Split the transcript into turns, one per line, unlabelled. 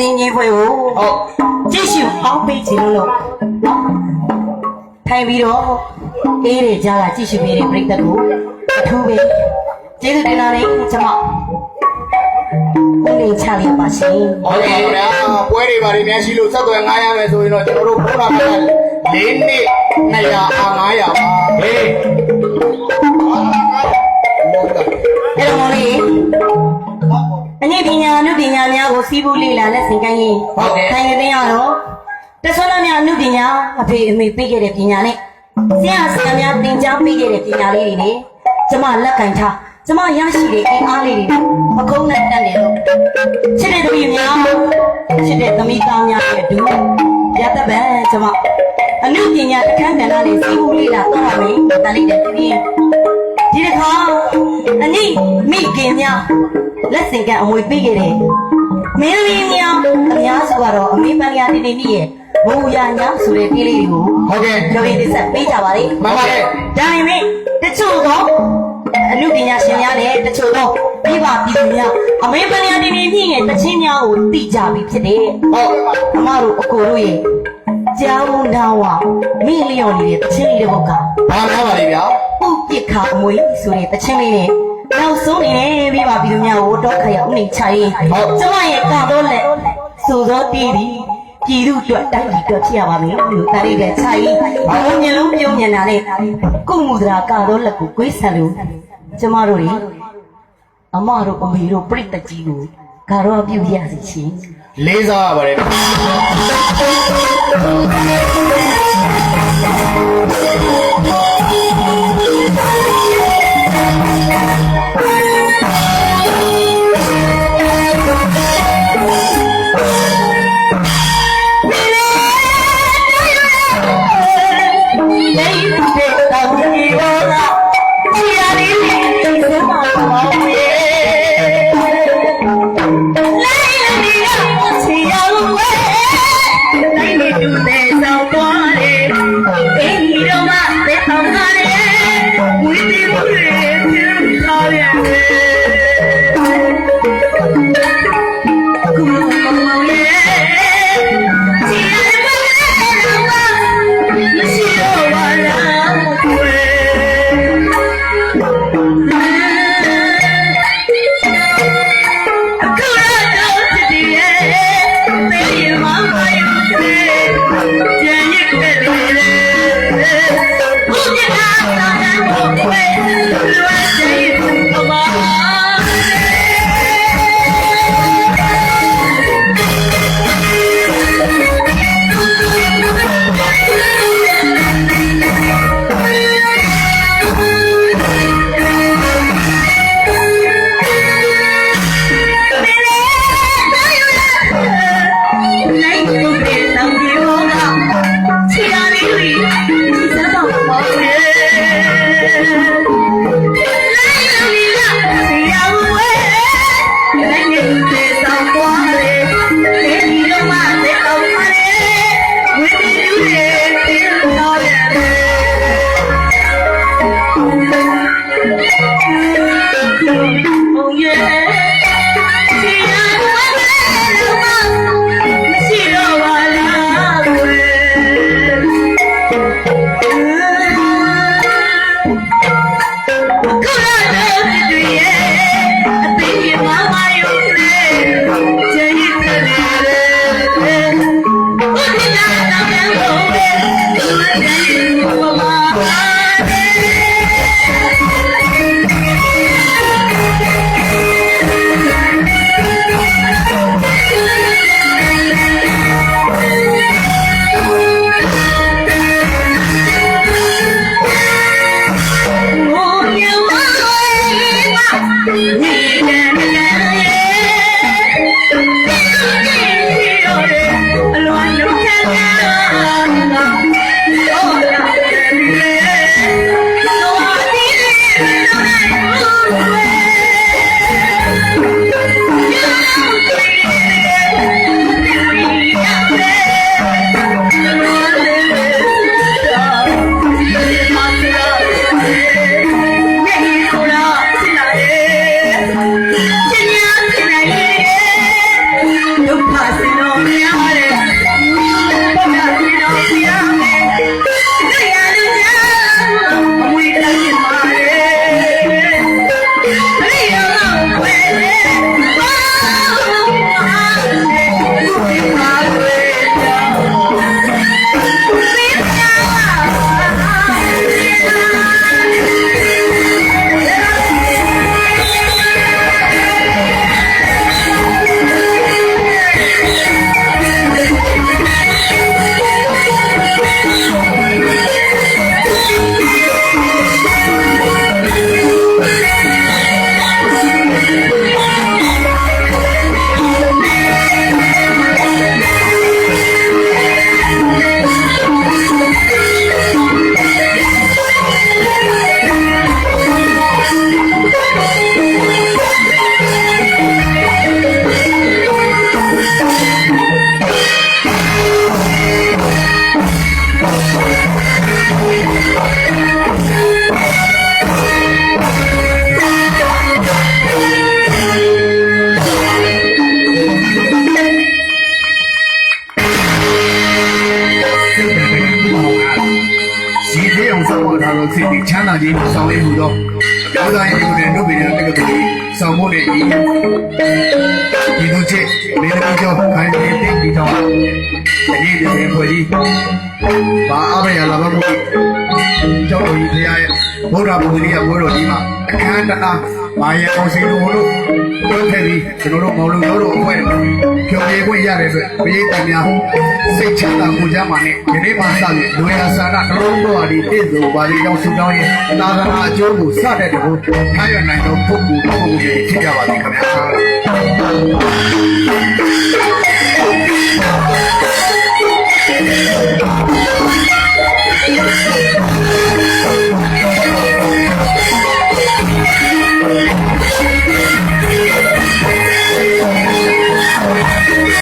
သင်ကြီးဖွဲ့ကို
ဟုတ်
ကြည့်ရှုအောင်ပေးချင်လို့လို့ထိုင်ပြီးတော့အေးတဲ့ကြားကကြည့်ရှုပေးတဲ့ပြိတ္တကိုအထူးပဲကျေးဇူးတင်ပါတယ်ကျွန်မဦးလေးချရပါရှင်
ဟုတ်ကဲ့ဗျာပွဲတွေဘာတွေများရှိလို့ဆက်သွယ်ငားရမယ်ဆိုရင်တော့ကျွန်တော်တို့ဖိုးလာမှာ၄နှစ်200အာ900ပါဟေး
အဲ့တော့မောင်လေး အနည်းပညာအနုပညာများကိုစီးပူးလေ့လာလက်ဆင့်ကမ်းရင်ခိုင်ရတဲ့ရတော့တဆွမ်းသားများအနုပညာအဖေအမေပေးခဲ့တဲ့ပညာနဲ့ဆရာဆရာများသင်ကြားပေးခဲ့တဲ့ပညာလေးတွေနဲ့ကျမလက်ကင်ထားကျမရရှိတဲ့အင်အားလေးတွေအကုန်နဲ့တက်နေတော့ချစ်တဲ့သမီးများချစ်တဲ့သမီးသားများရဲ့အတူရတတ်ပံကျမအနုပညာတစ်ခန်းကဏ္ဍလေးစီးပူးလေ့လာတော့ပါမယ်တန်လေးတဲ့ပြင်း ဒီတစ်ခါအနိမိခင်များလက်စင်ကအမွေပေးခဲ့တယ်မင်းသမီးများအများစုကတော့အမေပန်းရနေနေမိရဲ့ဘိုးရညာဆိုတဲ့ပြေးလေးတွေကို
ဟုတ်ကဲ့
ကြော်ရည်တစ်ဆက်ပေးကြပါလေ
မှန်ပါတယ်
ဒါပေမဲ့တချို့သောအမှုပညာရှင်များနဲ့တချို့သောပြည်ပါပြည်သူများအမေပန်းရနေနေမိရဲ့တချင်းများကိုသိကြပြီဖြစ်တယ်
ဟုတ်
အမတို့အကိုတို့ရဲ့ကျောင်းနာဝမိလျော်နေတဲ့တချင်းလေးတစ်ပုဒ်က
ဘာများပါလိမ့်ဗျာ
ပုတ်ပစ်ခါအမွေဆိုတဲ့တခြင်းလေးနဲ့နောက်ဆုံးနေပြပါပြည်သူများကိုတော့ခရဥနေချရင်ကျမရဲ့ကတော့လက်ဆိုသောတီးပြီးပြည်သူအတွက်တိုက်ပြီးတော့ဖြစ်ရပါမယ်လို့တားရတဲ့ချရင်ဘာလို့မျိုးလုံးပြုံးညံတာလဲကုမှုဒရာကတော့လက်ကိုကွေးဆန်လို့ကျမတို့တွေအမတို့အမေတို့ပြိတ္တကြီးကိုကတော့ပြုရစီချင်း
လေးစားရပါတယ် စိတ်ချမ်းသာခြင်းဆောင်ရွက်မှုသောဒေါသရဲ့ဒီကိုယ်နဲ့နှုတ်ပင်တဲ့တက္ကသိုလ်ဆောင်ဖို့နဲ့ဤဒီတို့ချက်မေတ္တာကြောင့်ခိုင်နေတည်တည်တော်အရေးကြီးဖွဲ့ကြီးဘာအဘရလာဘမှုကျောင်းတော်ကြီးဖရာရဲ့ဗုဒ္ဓဘုရားဘုရားတော်ကြီးမှာအ ခမ်းတအားမာယာအောင်စီတို့လို့ပြောခဲ့ပြီးကျွန်တော်တို့မောင်လူရောတို့အဖွဲ့ဖြော်ပြခွင့်ရတဲ့အတွက်ဘုရားတန်များစိတ်ချမ်းသာကိုကြမှာနဲ့ဒီနေ့မှစပြီးလူရဆန္ဒတစ်လုံးတော်အဒီပြည့်စုံပါလိမ့်ကြောင်းဆုတောင်းရင်သာသနာအကျိုးကိုစတဲ့တကူထားရနိုင်သောပုဂ္ဂိုလ်ပုဂ္ဂိုလ်တွေဖြစ်ကြပါစေခင်ဗျာ